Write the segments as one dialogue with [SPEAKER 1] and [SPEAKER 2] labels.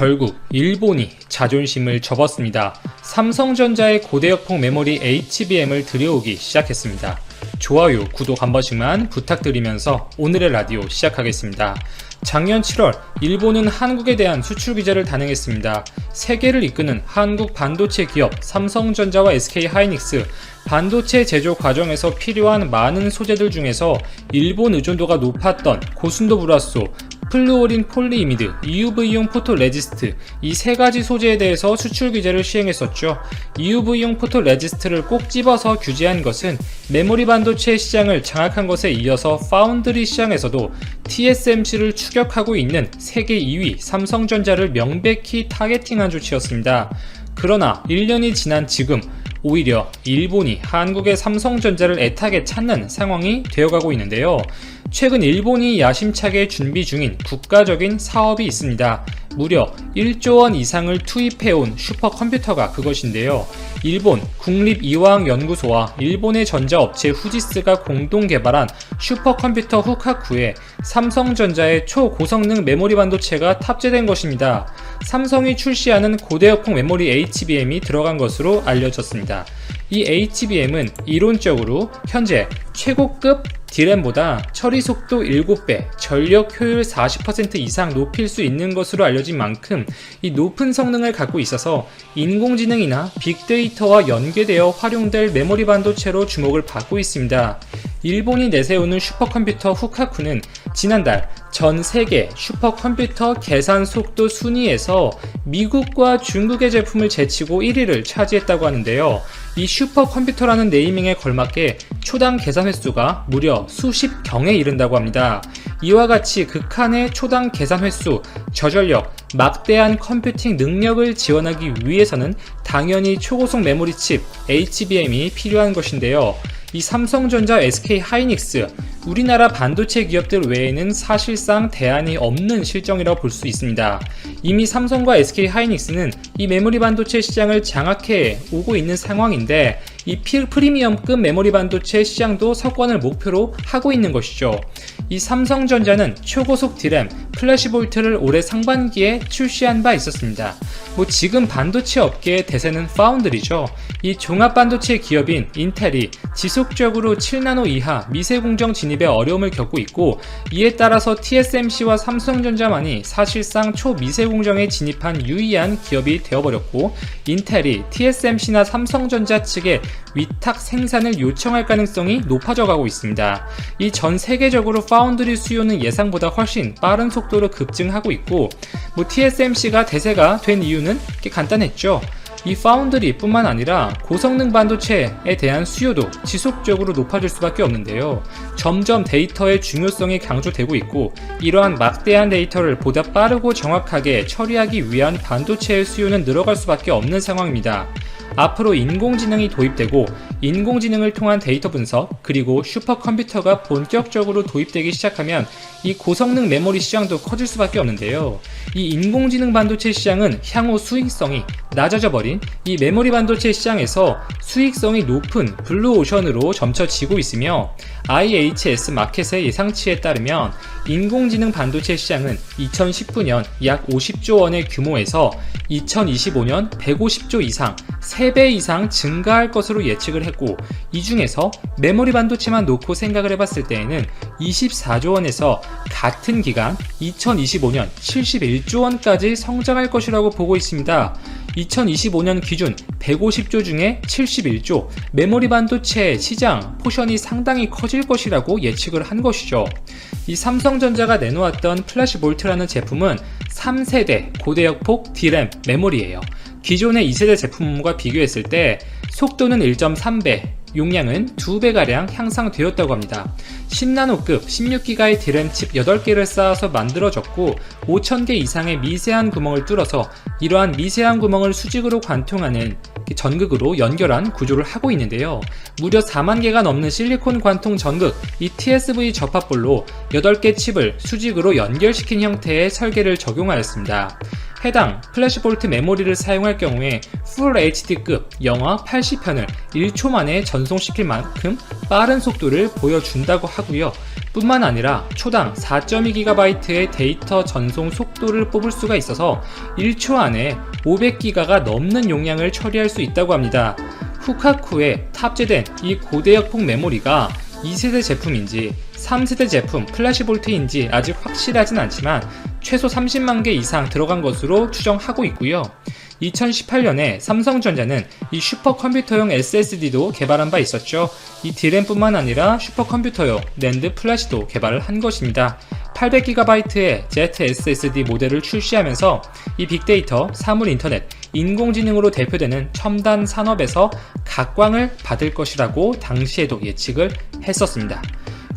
[SPEAKER 1] 결국 일본이 자존심을 접었습니다. 삼성전자의 고대 역폭 메모리 HBM을 들여오기 시작했습니다. 좋아요, 구독 한 번씩만 부탁드리면서 오늘의 라디오 시작하겠습니다. 작년 7월 일본은 한국에 대한 수출 규제를 단행했습니다. 세계를 이끄는 한국 반도체 기업 삼성전자와 SK 하이닉스 반도체 제조 과정에서 필요한 많은 소재들 중에서 일본 의존도가 높았던 고순도 불화소, 플루오린 폴리이미드, EUV용 포토 레지스트 이 세 가지 소재에 대해서 수출 규제를 시행했었죠. EUV용 포토 레지스트를 꼭 집어서 규제한 것은 메모리 반도체 시장을 장악한 것에 이어서 파운드리 시장에서도 TSMC를 추격하고 있는 세계 2위 삼성전자를 명백히 타겟팅한 조치였습니다. 그러나 1년이 지난 지금 오히려 일본이 한국의 삼성전자를 애타게 찾는 상황이 되어가고 있는데요. 최근 일본이 야심차게 준비 중인 국가적인 사업이 있습니다. 무려 1조 원 이상을 투입해온 슈퍼컴퓨터가 그것인데요. 일본 국립이화학연구소와 일본의 전자업체 후지스가 공동 개발한 슈퍼컴퓨터 후카쿠에 삼성전자의 초고성능 메모리 반도체가 탑재된 것입니다. 삼성이 출시하는 고대역폭 메모리 HBM이 들어간 것으로 알려졌습니다. 이 HBM은 이론적으로 현재 최고급 D램보다 처리 속도 7배, 전력 효율 40% 이상 높일 수 있는 것으로 알려진 만큼 이 높은 성능을 갖고 있어서 인공지능이나 빅데이터와 연계되어 활용될 메모리 반도체로 주목을 받고 있습니다. 일본이 내세우는 슈퍼컴퓨터 후카쿠는 지난달 전 세계 슈퍼컴퓨터 계산 속도 순위에서 미국과 중국의 제품을 제치고 1위를 차지했다고 하는데요. 이 슈퍼컴퓨터라는 네이밍에 걸맞게 초당 계산 횟수가 무려 수십 경에 이른다고 합니다. 이와 같이 극한의 초당 계산 횟수, 저전력, 막대한 컴퓨팅 능력을 지원하기 위해서는 당연히 초고속 메모리 칩 HBM이 필요한 것인데요. 이 삼성전자, SK 하이닉스, 우리나라 반도체 기업들 외에는 사실상 대안이 없는 실정이라고 볼 수 있습니다. 이미 삼성과 SK 하이닉스는 이 메모리 반도체 시장을 장악해 오고 있는 상황인데 이 프리미엄급 메모리 반도체 시장도 석권을 목표로 하고 있는 것이죠. 이 삼성전자는 초고속 디램 플래시 볼트를 올해 상반기에 출시한 바 있었습니다. 뭐 지금 반도체 업계의 대세는 파운드리죠. 이 종합 반도체 기업인 인텔이 지속적으로 7나노 이하 미세 공정 진입에 어려움을 겪고 있고 이에 따라서 TSMC와 삼성전자만이 사실상 초미세 공정에 진입한 유의한 기업이 되어버렸고 인텔이 TSMC나 삼성전자 측에 위탁 생산을 요청할 가능성이 높아져 가고 있습니다. 이 전 세계적으로 파운드리 수요는 예상보다 훨씬 빠른 속도로 급증하고 있고 뭐 TSMC가 대세가 된 이유는 간단했죠. 이 파운드리 뿐만 아니라 고성능 반도체에 대한 수요도 지속적으로 높아질 수밖에 없는데요. 점점 데이터의 중요성이 강조되고 있고 이러한 막대한 데이터를 보다 빠르고 정확하게 처리하기 위한 반도체의 수요는 늘어갈 수밖에 없는 상황입니다. 앞으로 인공지능이 도입되고 인공지능을 통한 데이터 분석 그리고 슈퍼컴퓨터가 본격적으로 도입되기 시작하면 이 고성능 메모리 시장도 커질 수밖에 없는데요. 이 인공지능 반도체 시장은 향후 수익성이 낮아져 버린 이 메모리 반도체 시장에서 수익성이 높은 블루오션으로 점쳐지고 있으며 IHS 마켓의 예상치에 따르면 인공지능 반도체 시장은 2019년 약 50조 원의 규모에서 2025년 150조 이상 3배 이상 증가할 것으로 예측을 했고 이 중에서 메모리 반도체만 놓고 생각을 해봤을 때에는 24조 원에서 같은 기간 2025년 71조 원까지 성장할 것이라고 보고 있습니다. 2025년 기준 150조 중에 71조 메모리 반도체 시장 포션이 상당히 커질 것이라고 예측을 한 것이죠. 이 삼성전자가 내놓았던 플래시 볼트라는 제품은 3세대 고대역폭 D램 메모리예요. 기존의 2세대 제품과 비교했을 때 속도는 1.3배, 용량은 2배가량 향상되었다고 합니다. 10나노급 16기가의 디램 칩 8개를 쌓아서 만들어졌고 5000개 이상의 미세한 구멍을 뚫어서 이러한 미세한 구멍을 수직으로 관통하는 전극으로 연결한 구조를 하고 있는데요. 무려 4만 개가 넘는 실리콘 관통 전극 이 TSV 접합볼로 8개 칩을 수직으로 연결시킨 형태의 설계를 적용하였습니다. 해당 플래시볼트 메모리를 사용할 경우에 Full HD급 영화 80편을 1초 만에 전송시킬 만큼 빠른 속도를 보여준다고 하고요. 뿐만 아니라 초당 4.2GB의 데이터 전송 속도를 뽑을 수가 있어서 1초 안에 500기가가 넘는 용량을 처리할 수 있다고 합니다. 후카쿠에 탑재된 이 고대역폭 메모리가 2세대 제품인지 3세대 제품 플래시 볼트인지 아직 확실하진 않지만 최소 30만 개 이상 들어간 것으로 추정하고 있고요. 2018년에 삼성전자는 이 슈퍼컴퓨터용 SSD도 개발한 바 있었죠. 이 디램뿐만 아니라 슈퍼컴퓨터용 랜드 플래시도 개발을 한 것입니다. 800GB의 ZSSD 모델을 출시하면서 이 빅데이터, 사물 인터넷, 인공지능으로 대표되는 첨단 산업에서 각광을 받을 것이라고 당시에도 예측을 했었습니다.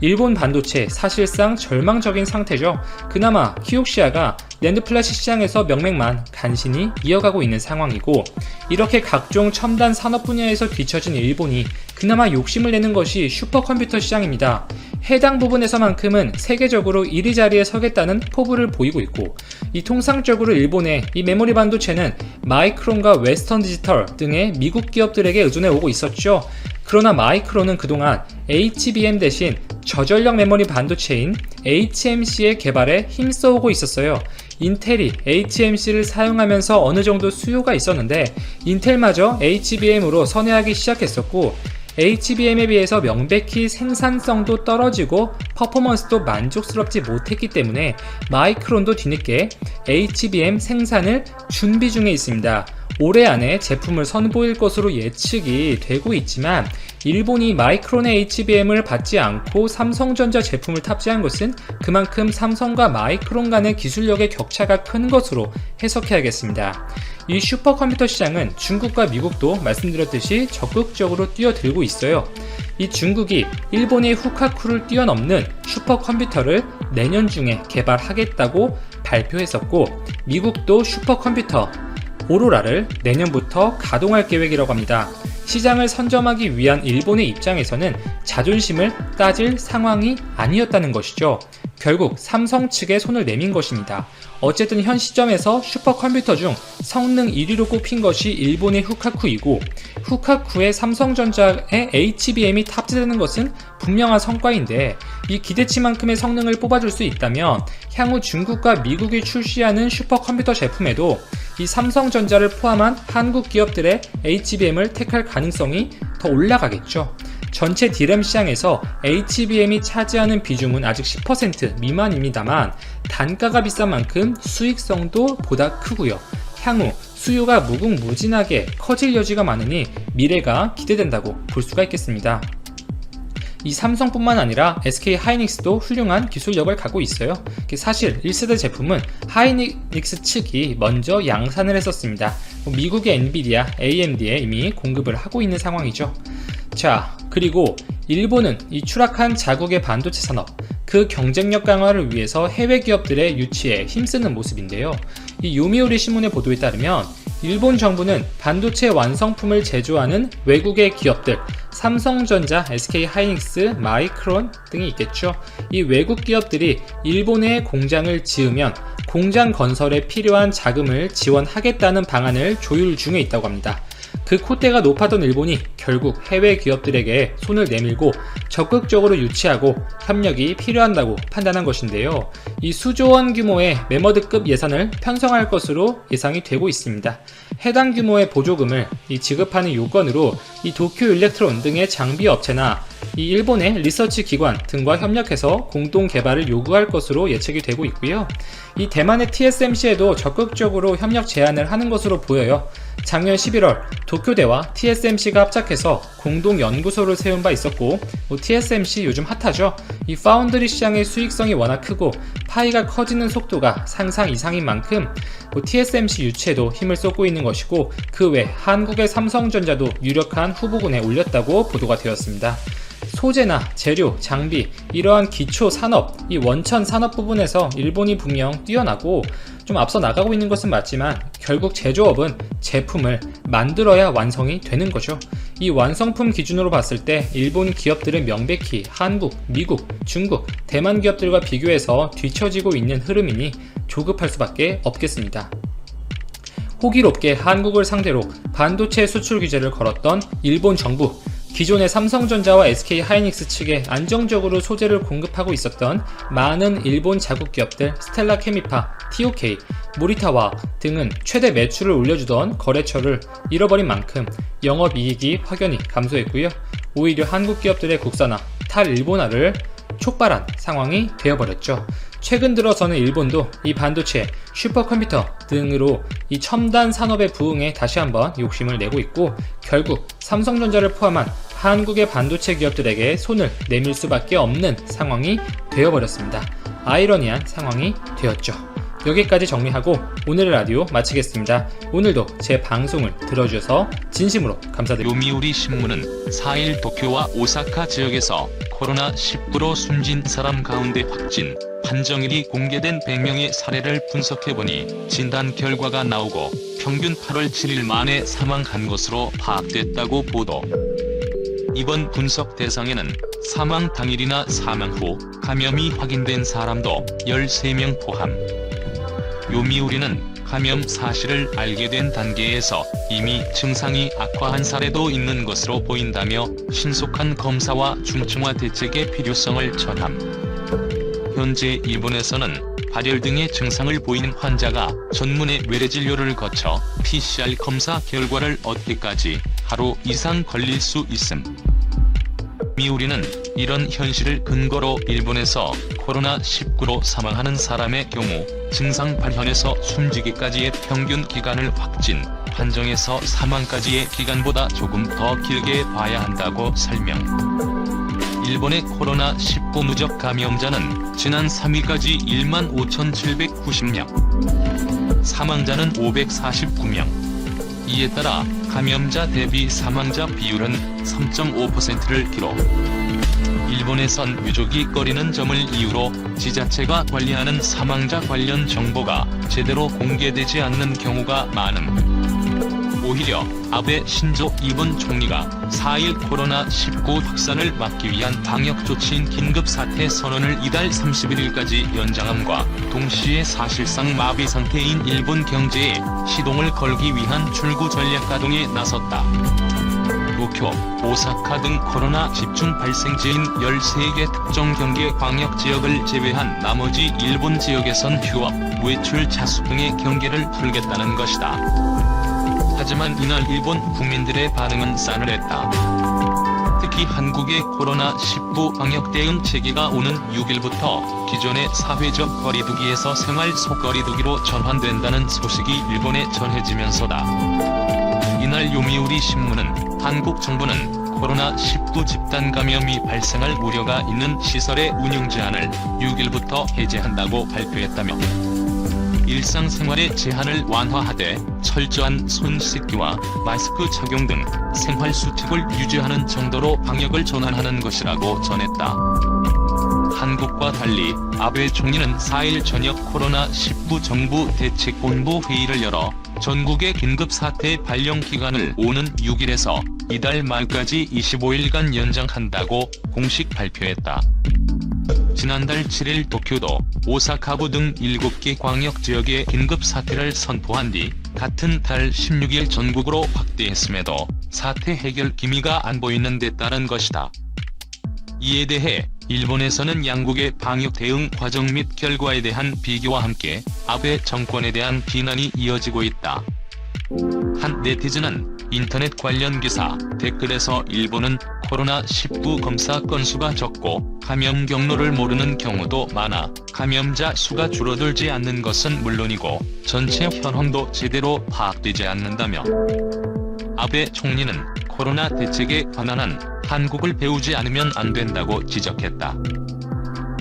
[SPEAKER 1] 일본 반도체 사실상 절망적인 상태죠. 그나마 키옥시아가 랜드 플래시 시장에서 명맥만 간신히 이어가고 있는 상황이고 이렇게 각종 첨단 산업 분야에서 뒤처진 일본이 그나마 욕심을 내는 것이 슈퍼컴퓨터 시장입니다. 해당 부분에서만큼은 세계적으로 1위 자리에 서겠다는 포부를 보이고 있고 이 통상적으로 일본의 이 메모리 반도체는 마이크론과 웨스턴 디지털 등의 미국 기업들에게 의존해 오고 있었죠. 그러나 마이크론은 그동안 HBM 대신 저전력 메모리 반도체인 HMC의 개발에 힘써오고 있었어요. 인텔이 HMC를 사용하면서 어느 정도 수요가 있었는데 인텔마저 HBM으로 선회하기 시작했었고 HBM에 비해서 명백히 생산성도 떨어지고 퍼포먼스도 만족스럽지 못했기 때문에 마이크론도 뒤늦게 HBM 생산을 준비 중에 있습니다. 올해 안에 제품을 선보일 것으로 예측이 되고 있지만 일본이 마이크론의 HBM을 받지 않고 삼성전자 제품을 탑재한 것은 그만큼 삼성과 마이크론 간의 기술력의 격차가 큰 것으로 해석해야겠습니다. 이 슈퍼컴퓨터 시장은 중국과 미국도 말씀드렸듯이 적극적으로 뛰어들고 있어요. 이 중국이 일본의 후카쿠를 뛰어넘는 슈퍼컴퓨터를 내년 중에 개발하겠다고 발표했었고 미국도 슈퍼컴퓨터 오로라를 내년부터 가동할 계획이라고 합니다. 시장을 선점하기 위한 일본의 입장에서는 자존심을 따질 상황이 아니었다는 것이죠. 결국 삼성 측에 손을 내민 것입니다. 어쨌든 현 시점에서 슈퍼컴퓨터 중 성능 1위로 꼽힌 것이 일본의 후카쿠이고 후카쿠의 삼성전자의 HBM이 탑재되는 것은 분명한 성과인데 이 기대치만큼의 성능을 뽑아줄 수 있다면 향후 중국과 미국이 출시하는 슈퍼컴퓨터 제품에도 이 삼성전자를 포함한 한국 기업들의 HBM을 택할 가능성이 더 올라가겠죠. 전체 디램 시장에서 HBM이 차지하는 비중은 아직 10% 미만입니다만 단가가 비싼 만큼 수익성도 보다 크고요. 향후 수요가 무궁무진하게 커질 여지가 많으니 미래가 기대된다고 볼 수가 있겠습니다. 이 삼성뿐만 아니라 SK 하이닉스도 훌륭한 기술력을 갖고 있어요. 사실 1세대 제품은 하이닉스 측이 먼저 양산을 했었습니다. 뭐 미국의 엔비디아, AMD에 이미 공급을 하고 있는 상황이죠. 자, 그리고 일본은 이 추락한 자국의 반도체 산업, 그 경쟁력 강화를 위해서 해외 기업들의 유치에 힘쓰는 모습인데요. 이 요미우리 신문의 보도에 따르면 일본 정부는 반도체 완성품을 제조하는 외국의 기업들, 삼성전자, SK 하이닉스, 마이크론 등이 있겠죠. 이 외국 기업들이 일본에 공장을 지으면 공장 건설에 필요한 자금을 지원하겠다는 방안을 조율 중에 있다고 합니다. 그 콧대가 높았던 일본이 결국 해외 기업들에게 손을 내밀고 적극적으로 유치하고 협력이 필요한다고 판단한 것인데요. 이 수조원 규모의 메머드급 예산을 편성할 것으로 예상이 되고 있습니다. 해당 규모의 보조금을 지급하는 요건으로 이 도쿄 일렉트론 등의 장비 업체나 이 일본의 리서치 기관 등과 협력해서 공동 개발을 요구할 것으로 예측이 되고 있고요. 이 대만의 TSMC에도 적극적으로 협력 제안을 하는 것으로 보여요. 작년 11월 도쿄대와 TSMC가 합작해서 공동 연구소를 세운 바 있었고 뭐 TSMC 요즘 핫하죠. 이 파운드리 시장의 수익성이 워낙 크고 파이가 커지는 속도가 상상 이상인 만큼 뭐 TSMC 유치에도 힘을 쏟고 있는 것이고 그 외 한국의 삼성전자도 유력한 후보군에 올렸다고 보도가 되었습니다. 소재나 재료, 장비, 이러한 기초 산업, 이 원천 산업 부분에서 일본이 분명 뛰어나고 좀 앞서 나가고 있는 것은 맞지만 결국 제조업은 제품을 만들어야 완성이 되는 거죠. 이 완성품 기준으로 봤을 때 일본 기업들은 명백히 한국, 미국, 중국, 대만 기업들과 비교해서 뒤처지고 있는 흐름이니 조급할 수밖에 없겠습니다. 호기롭게 한국을 상대로 반도체 수출 규제를 걸었던 일본 정부 기존의 삼성전자와 SK 하이닉스 측에 안정적으로 소재를 공급하고 있었던 많은 일본 자국 기업들 스텔라 케미파, TOK, 모리타와 등은 최대 매출을 올려주던 거래처를 잃어버린 만큼 영업이익이 확연히 감소했고요. 오히려 한국 기업들의 국산화, 탈일본화를 촉발한 상황이 되어버렸죠. 최근 들어서는 일본도 이 반도체, 슈퍼컴퓨터 등으로 이 첨단 산업의 부흥에 다시 한번 욕심을 내고 있고 결국 삼성전자를 포함한 한국의 반도체 기업들에게 손을 내밀 수밖에 없는 상황이 되어버렸습니다. 아이러니한 상황이 되었죠. 여기까지 정리하고 오늘의 라디오 마치겠습니다. 오늘도 제 방송을 들어주셔서 진심으로 감사드립니다.
[SPEAKER 2] 요미우리 신문은 4일 도쿄와 오사카 지역에서 코로나19로 숨진 사람 가운데 확진, 판정일이 공개된 100명의 사례를 분석해보니 진단 결과가 나오고 평균 8월 7일 만에 사망한 것으로 파악됐다고 보도. 이번 분석 대상에는 사망 당일이나 사망 후 감염이 확인된 사람도 13명 포함. 요미우리는 감염 사실을 알게 된 단계에서 이미 증상이 악화한 사례도 있는 것으로 보인다며 신속한 검사와 중증화 대책의 필요성을 전함. 현재 일본에서는 발열 등의 증상을 보이는 환자가 전문의 외래 진료를 거쳐 PCR 검사 결과를 얻기까지 하루 이상 걸릴 수 있음. 미우리는 이런 현실을 근거로 일본에서 코로나19로 사망하는 사람의 경우 증상 발현에서 숨지기까지의 평균 기간을 확진, 판정에서 사망까지의 기간보다 조금 더 길게 봐야 한다고 설명. 일본의 코로나19 누적 감염자는 지난 3일까지 1만 5,790명, 사망자는 549명. 이에 따라 감염자 대비 사망자 비율은 3.5%를 기록. 일본에선 유족이 꺼리는 점을 이유로 지자체가 관리하는 사망자 관련 정보가 제대로 공개되지 않는 경우가 많음. 오히려 아베 신조 일본 총리가 4일 코로나19 확산을 막기 위한 방역 조치인 긴급 사태 선언을 이달 31일까지 연장함과 동시에 사실상 마비 상태인 일본 경제에 시동을 걸기 위한 출구 전략 가동에 나섰다. 도쿄, 오사카 등 코로나 집중 발생지인 13개 특정 경계 광역 지역을 제외한 나머지 일본 지역에선 휴업, 외출 자수 등의 경계를 풀겠다는 것이다. 하지만 이날 일본 국민들의 반응은 싸늘했다. 특히 한국의 코로나19 방역 대응 체계가 오는 6일부터 기존의 사회적 거리두기에서 생활 속거리두기로 전환된다는 소식이 일본에 전해지면서다. 이날 요미우리 신문은 한국 정부는 코로나19 집단 감염이 발생할 우려가 있는 시설의 운영 제한을 6일부터 해제한다고 발표했다며 일상생활의 제한을 완화하되 철저한 손 씻기와 마스크 착용 등 생활 수칙을 유지하는 정도로 방역을 전환하는 것이라고 전했다. 한국과 달리 아베 총리는 4일 저녁 코로나19 정부 대책본부 회의를 열어 전국의 긴급사태 발령 기간을 오는 6일에서 이달 말까지 25일간 연장한다고 공식 발표했다. 지난달 7일 도쿄도 오사카부 등 7개 광역 지역에 긴급 사태를 선포한 뒤 같은 달 16일 전국으로 확대했음에도 사태 해결 기미가 안 보이는 데 따른 것이다. 이에 대해 일본에서는 양국의 방역 대응 과정 및 결과에 대한 비교와 함께 아베 정권에 대한 비난이 이어지고 있다. 한 네티즌은 인터넷 관련 기사 댓글에서 일본은 코로나19 검사 건수가 적고 감염 경로를 모르는 경우도 많아 감염자 수가 줄어들지 않는 것은 물론이고 전체 현황도 제대로 파악되지 않는다며 아베 총리는 코로나 대책에 관한 한 국을 배우지 않으면 안 된다고 지적했다.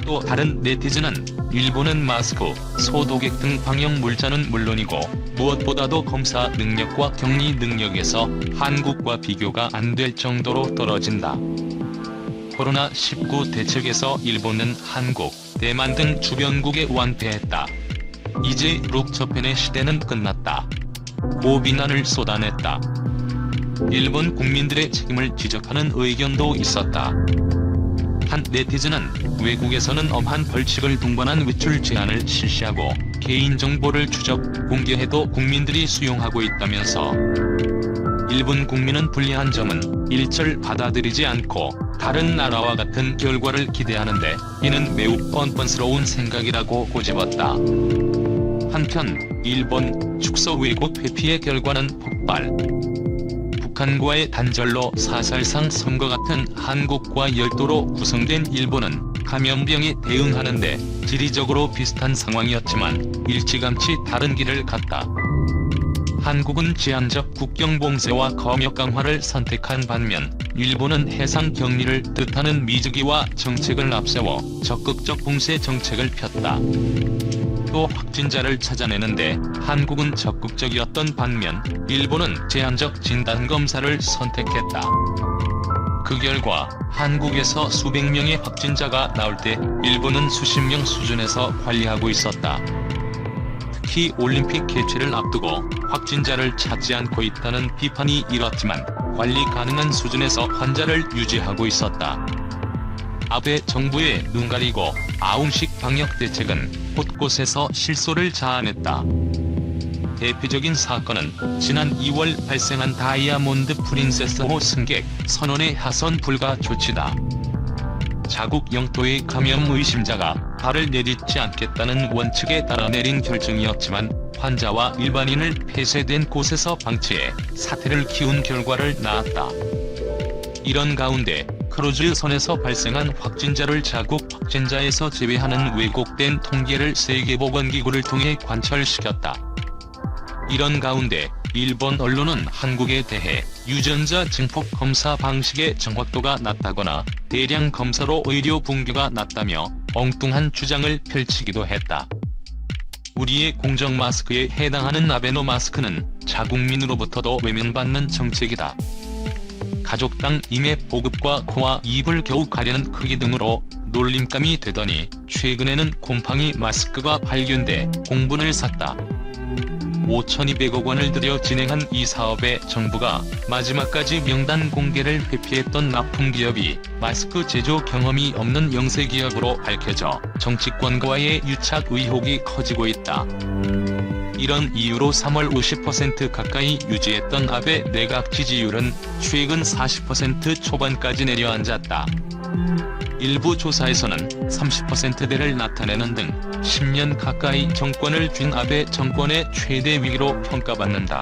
[SPEAKER 2] 또 다른 네티즌은 일본은 마스크, 소독액 등 방역 물자는 물론이고 무엇보다도 검사 능력과 격리 능력에서 한국과 비교가 안 될 정도로 떨어진다. 코로나19 대책에서 일본은 한국, 대만 등 주변국에 완패했다. 이제 룩처펜의 시대는 끝났다. 고 비난을 쏟아냈다. 일본 국민들의 책임을 지적하는 의견도 있었다. 한 네티즌은 외국에서는 엄한 벌칙을 동반한 외출 제한을 실시하고 개인정보를 추적, 공개해도 국민들이 수용하고 있다면서 일본 국민은 불리한 점은 일절 받아들이지 않고 다른 나라와 같은 결과를 기대하는데 이는 매우 뻔뻔스러운 생각이라고 고집었다. 한편 일본 축소 왜곡 회피의 결과는 폭발. 북한과의 단절로 사살상 선거 같은 한국과 열도로 구성된 일본은 감염병에 대응하는 데 지리적으로 비슷한 상황이었지만 일찌감치 다른 길을 갔다. 한국은 제한적 국경 봉쇄와 검역 강화를 선택한 반면 일본은 해상 격리를 뜻하는 미주기와 정책을 앞세워 적극적 봉쇄 정책을 폈다. 또 확진자를 찾아내는데 한국은 적극적이었던 반면 일본은 제한적 진단검사를 선택했다. 그 결과 한국에서 수백 명의 확진자가 나올 때 일본은 수십 명 수준에서 관리하고 있었다. 특히 올림픽 개최를 앞두고 확진자를 찾지 않고 있다는 비판이 일었지만 관리 가능한 수준에서 환자를 유지하고 있었다. 아베 정부의 눈 가리고 아웅식 방역 대책은 곳곳에서 실소를 자아냈다. 대표적인 사건은 지난 2월 발생한 다이아몬드 프린세스호 승객 선원의 하선 불가 조치다. 자국 영토의 감염 의심자가 발을 내딛지 않겠다는 원칙에 따라 내린 결정이었지만 환자와 일반인을 폐쇄된 곳에서 방치해 사태를 키운 결과를 낳았다. 이런 가운데 크루즈 선에서 발생한 확진자를 자국 확진자에서 제외하는 왜곡된 통계를 세계보건기구를 통해 관철시켰다. 이런 가운데 일본 언론은 한국에 대해 유전자 증폭 검사 방식의 정확도가 낮다거나 대량 검사로 의료 붕괴가 낮다며 엉뚱한 주장을 펼치기도 했다. 우리의 공정 마스크에 해당하는 아베노 마스크는 자국민으로부터도 외면받는 정책이다. 가족당 임의 보급과 코와 입을 겨우 가려는 크기 등으로 놀림감이 되더니 최근에는 곰팡이 마스크가 발견돼 공분을 샀다. 5,200억 원을 들여 진행한 이 사업에 정부가 마지막까지 명단 공개를 회피했던 납품 기업이 마스크 제조 경험이 없는 영세 기업으로 밝혀져 정치권과의 유착 의혹이 커지고 있다. 이런 이유로 3월 50% 가까이 유지했던 아베 내각 지지율은 최근 40% 초반까지 내려앉았다. 일부 조사에서는 30%대를 나타내는 등 10년 가까이 정권을 쥔 아베 정권의 최대 위기로 평가받는다.